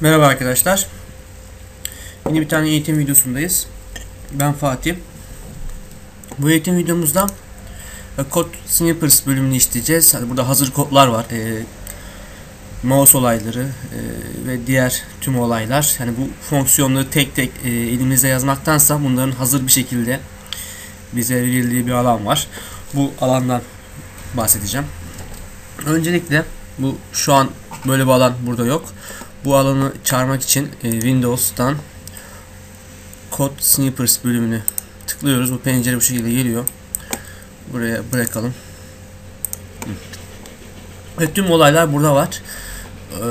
Merhaba arkadaşlar. Yeni bir tane eğitim videosundayız. Ben Fatih. Bu eğitim videomuzda e, Code Snippers bölümünü işleyeceğiz. Hani burada hazır kodlar var. E, mouse olayları e, ve diğer tüm olaylar. Yani bu fonksiyonları tek tek e, elimizde yazmaktansa bunların hazır bir şekilde bize verildiği bir alan var. Bu alandan bahsedeceğim. Öncelikle bu şu an böyle bir alan burada yok. Bu alanı çağırmak için e, Windows'tan Code Snippers bölümünü tıklıyoruz. Bu pencere bu şekilde geliyor. Buraya bırakalım. Ve tüm olaylar burada var. E,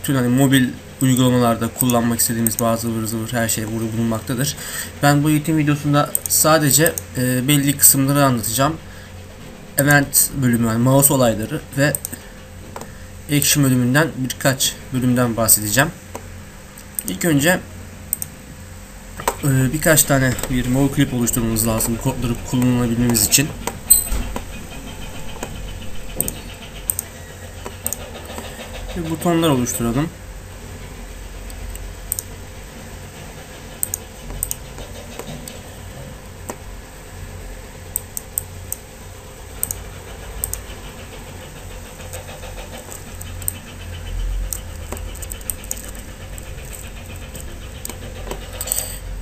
bütün hani mobil uygulamalarda kullanmak istediğimiz bazı ıvır zıvır her şey burada bulunmaktadır. Ben bu eğitim videosunda sadece e, belli kısımları anlatacağım. Event bölümü yani mouse olayları ve Action bölümünden birkaç bölümden bahsedeceğim. İlk önce e, birkaç tane bir mol clip oluşturmamız lazım kodları kullanabilmemiz için. Bir butonlar oluşturalım.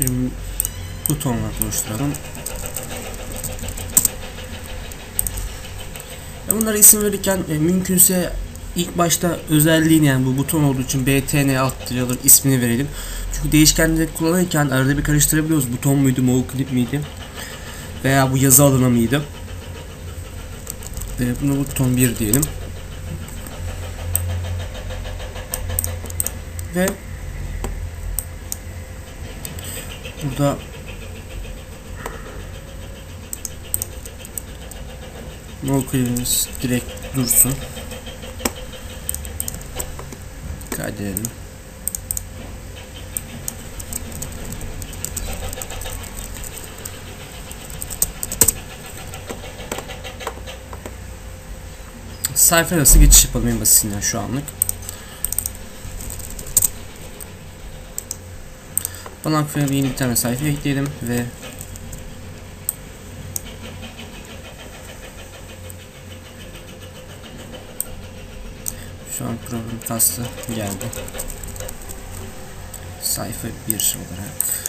bir butonlar oluşturalım. Ve bunlara isim verirken e, mümkünse ilk başta özelliğini yani bu buton olduğu için btn alt alır ismini verelim. Çünkü değişkenleri kullanırken arada bir karıştırabiliyoruz. Buton muydu, move clip miydi? Veya bu yazı alanı mıydı? E, bunu buton 1 diyelim. Ve Burada no clearance direkt dursun. Kaydedelim. Sayfa arası geçiş yapalım en basitinden şu anlık. Frame'e yeni bir tane sayfa ekleyelim ve şu kastı geldi. Sayfa 1 olarak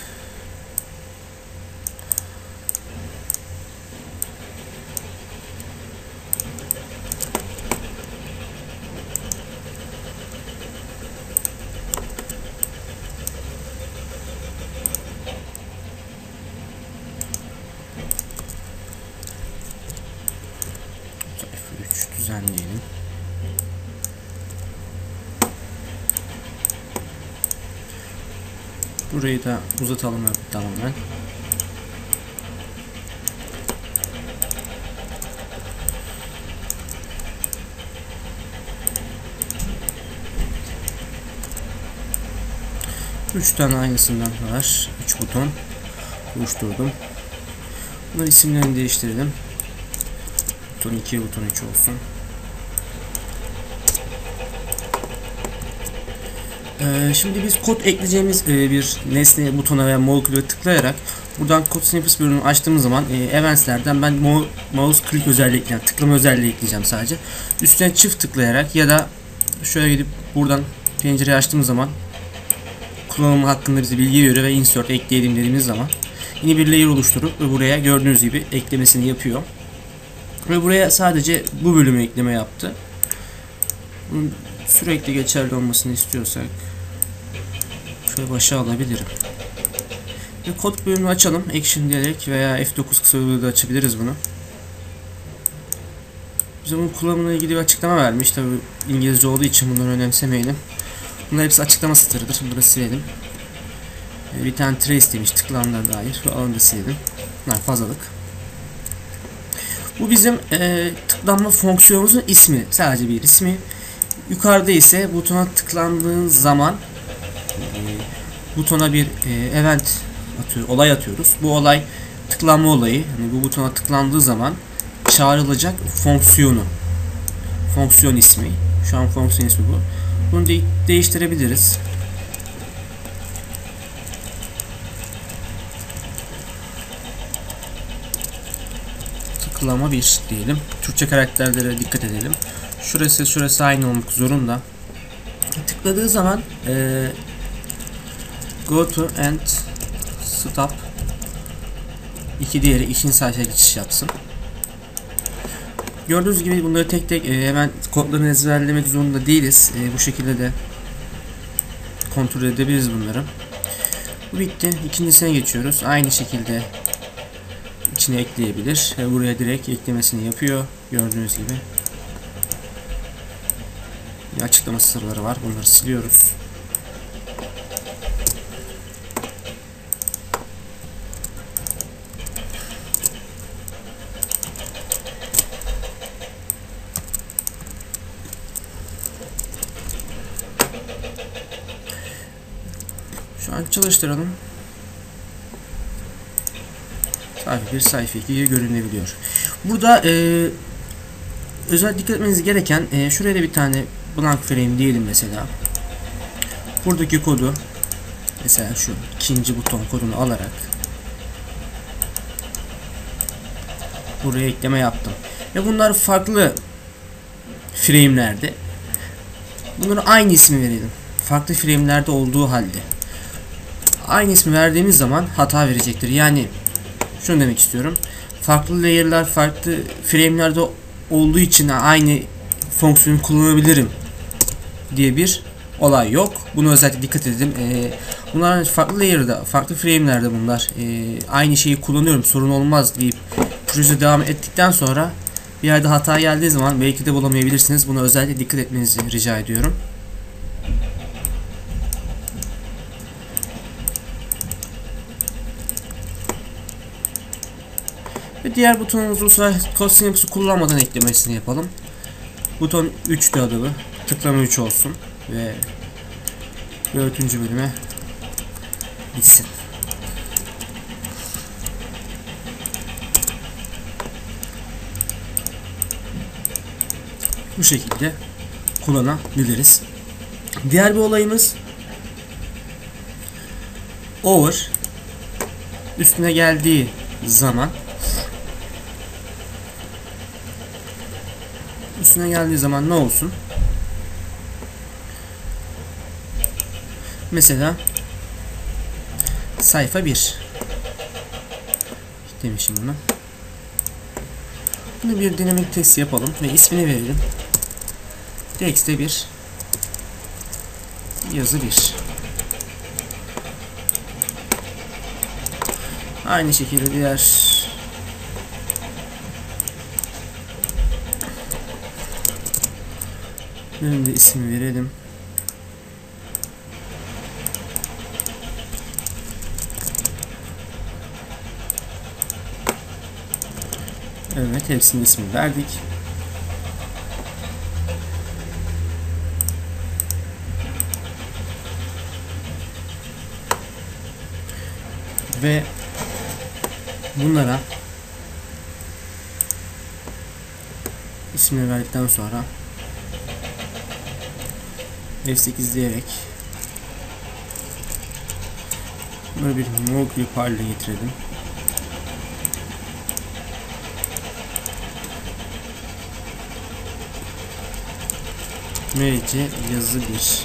sayfa 3 düzenleyelim. Burayı da uzatalım tamamen. Üç tane aynısından var. Üç buton oluşturdum. Bunların isimlerini değiştirelim. Buton 2, buton 3 olsun. Ee, şimdi biz kod ekleyeceğimiz e, bir nesne butona veya molecule'e tıklayarak buradan Code Snippets bölümünü açtığımız zaman e, events'lerden ben mo mouse click özelliği yani tıklama özelliği ekleyeceğim sadece. Üstüne çift tıklayarak ya da şöyle gidip buradan pencereyi açtığımız zaman kullanımı hakkında bize bilgi veriyor ve insert ekleyelim dediğimiz zaman yeni bir layer oluşturup ve buraya gördüğünüz gibi eklemesini yapıyor. Ve buraya sadece bu bölümü ekleme yaptı. Bunun sürekli geçerli olmasını istiyorsak şöyle başa alabilirim. Ve kod bölümünü açalım. Action diyerek veya F9 kısa da açabiliriz bunu. Bize bunun kullanımına ilgili bir açıklama vermiş. Tabi İngilizce olduğu için bunları önemsemeyelim. Bunlar hepsi açıklama satırıdır. Bunları silelim. Bir tane trace demiş tıklandığına dair. Ve alanı da silelim. Bunlar fazlalık. Bu bizim e, tıklanma fonksiyonumuzun ismi. Sadece bir ismi. Yukarıda ise butona tıklandığın zaman ee, butona bir e, event atıyor, olay atıyoruz. Bu olay tıklanma olayı. Yani bu butona tıklandığı zaman çağrılacak fonksiyonu. Fonksiyon ismi. Şu an fonksiyon ismi bu. Bunu de değiştirebiliriz. Tıklama bir diyelim. Türkçe karakterlere dikkat edelim. Şurası şurası aynı olmak zorunda. Tıkladığı zaman e, go to and stop iki diğeri ikinci sayfaya geçiş yapsın. Gördüğünüz gibi bunları tek tek e, hemen kodlarını ezberlemek zorunda değiliz. E, bu şekilde de kontrol edebiliriz bunları. Bu bitti. İkincisine geçiyoruz. Aynı şekilde içine ekleyebilir. Ve buraya direkt eklemesini yapıyor. Gördüğünüz gibi. Bir açıklama sırları var. Bunları siliyoruz. Şu an çalıştıralım. Sayfa 1, sayfa 2 görünebiliyor. Burada e, özel dikkat etmeniz gereken e, şuraya da bir tane blank frame diyelim mesela. Buradaki kodu mesela şu ikinci buton kodunu alarak buraya ekleme yaptım. Ve bunlar farklı frame'lerde. Bunlara aynı ismi verelim. Farklı frame'lerde olduğu halde. Aynı ismi verdiğimiz zaman hata verecektir. Yani şunu demek istiyorum. Farklı layer'lar farklı frame'lerde olduğu için aynı fonksiyonu kullanabilirim diye bir olay yok. Bunu özellikle dikkat edin. Ee, bunlar farklı layer'da, farklı frame'lerde bunlar. Ee, aynı şeyi kullanıyorum sorun olmaz deyip proje devam ettikten sonra bir yerde hata geldiği zaman belki de bulamayabilirsiniz. Buna özellikle dikkat etmenizi rica ediyorum. Ve diğer butonumuzu sıra Code Yapısı kullanmadan eklemesini yapalım. Buton 3 adı bu. Tıklama 3 olsun ve 4. bölüme gitsin. Bu şekilde kullanabiliriz. Diğer bir olayımız over üstüne geldiği zaman üstüne geldiği zaman ne olsun? Mesela sayfa 1 demişim bunu. Bunu bir dinamik test yapalım ve ismini verelim. Text'e bir yazı 1 Aynı şekilde diğer De isim verelim. Evet hepsinin ismini verdik. Ve bunlara ismini verdikten sonra F8 diyerek böyle bir no clip haline getirelim. MC yazı bir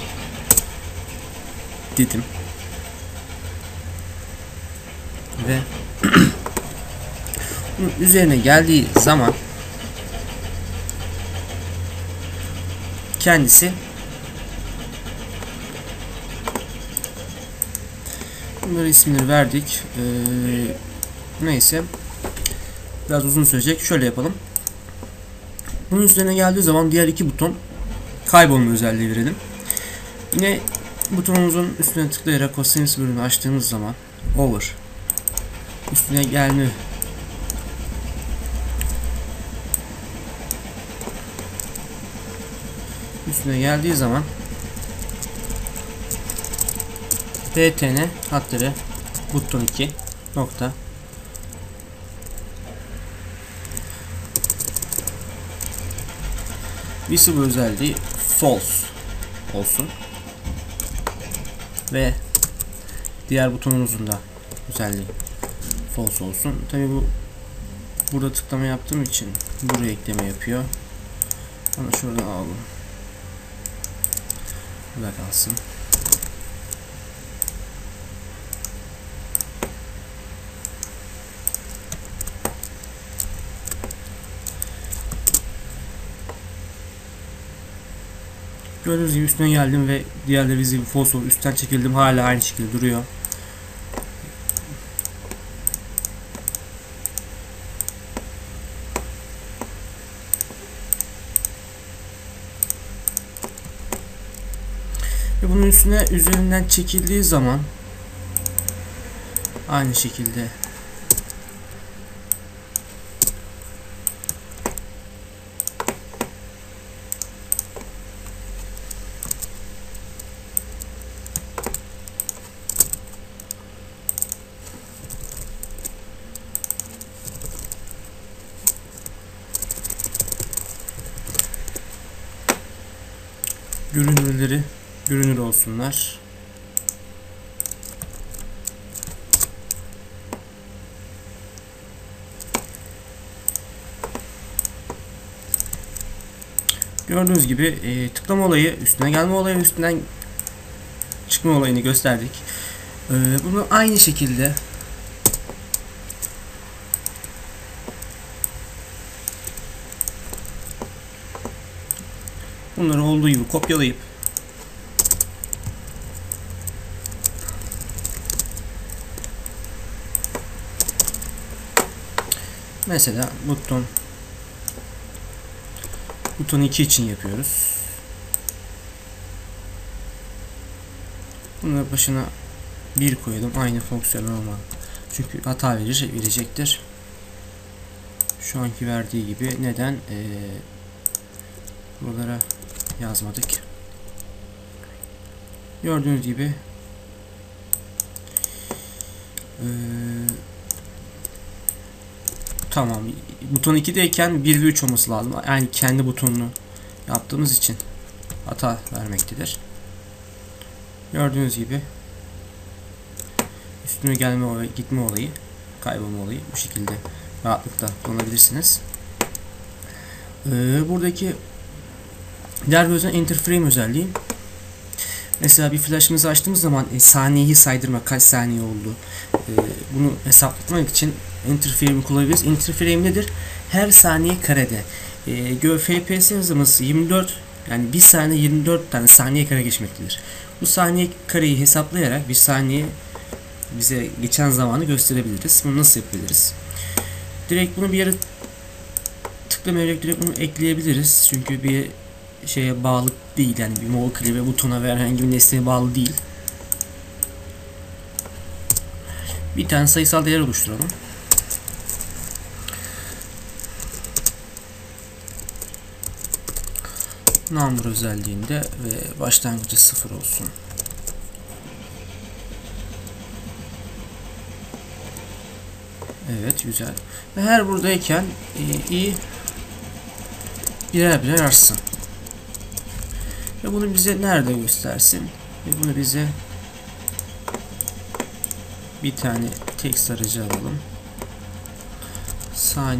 dedim ve üzerine geldiği zaman kendisi bunları isimleri verdik. Ee, neyse. Biraz uzun sürecek. Şöyle yapalım. Bunun üzerine geldiği zaman diğer iki buton kaybolma özelliği verelim. Yine butonumuzun üstüne tıklayarak Cosines bölümünü açtığımız zaman over. Üstüne gelme. Üstüne geldiği zaman PTN hatları buton 2 nokta visible özelliği false olsun ve diğer butonumuzun da özelliği false olsun tabi bu burada tıklama yaptığım için buraya ekleme yapıyor. Onu şuradan alalım. Burada kalsın. Gördüğünüz gibi üstüne geldim ve diğerleri visible false oldu. Üstten çekildim hala aynı şekilde duruyor. Ve bunun üstüne üzerinden çekildiği zaman aynı şekilde görünürleri görünür olsunlar. Gördüğünüz gibi e, tıklama olayı, üstüne gelme olayı, üstünden çıkma olayını gösterdik. E, bunu aynı şekilde bunları olduğu gibi kopyalayıp Mesela buton buton 2 için yapıyoruz. Bunun başına 1 koyalım. Aynı fonksiyon olmalı. Çünkü hata verir, verecektir. Şu anki verdiği gibi neden ee, buralara yazmadık. Gördüğünüz gibi ee, Tamam. Buton 2'deyken 1 ve 3 olması lazım. Yani kendi butonunu yaptığımız için hata vermektedir. Gördüğünüz gibi üstüne gelme olayı, gitme olayı, kaybolma olayı bu şekilde rahatlıkla kullanabilirsiniz. Ee, buradaki diğer bir özellik interframe özelliği. Mesela bir flash'ımızı açtığımız zaman e, saniyeyi saydırma kaç saniye oldu. E, bunu hesaplamak için interframe kullanabiliriz. Interframe nedir? Her saniye karede. E, FPS hızımız 24 yani bir saniye 24 tane saniye kare geçmektedir. Bu saniye kareyi hesaplayarak bir saniye bize geçen zamanı gösterebiliriz. Bunu nasıl yapabiliriz? Direkt bunu bir yere tıklamayarak direkt bunu ekleyebiliriz. Çünkü bir şeye bağlı değil yani bir mol klibe butona veya herhangi bir nesneye bağlı değil. Bir tane sayısal değer oluşturalım. Number özelliğinde ve başlangıcı sıfır olsun. Evet güzel. Ve her buradayken e, i birer birer artsın. Ve bunu bize nerede göstersin? Ve bunu bize bir tane text aracı alalım. Saniye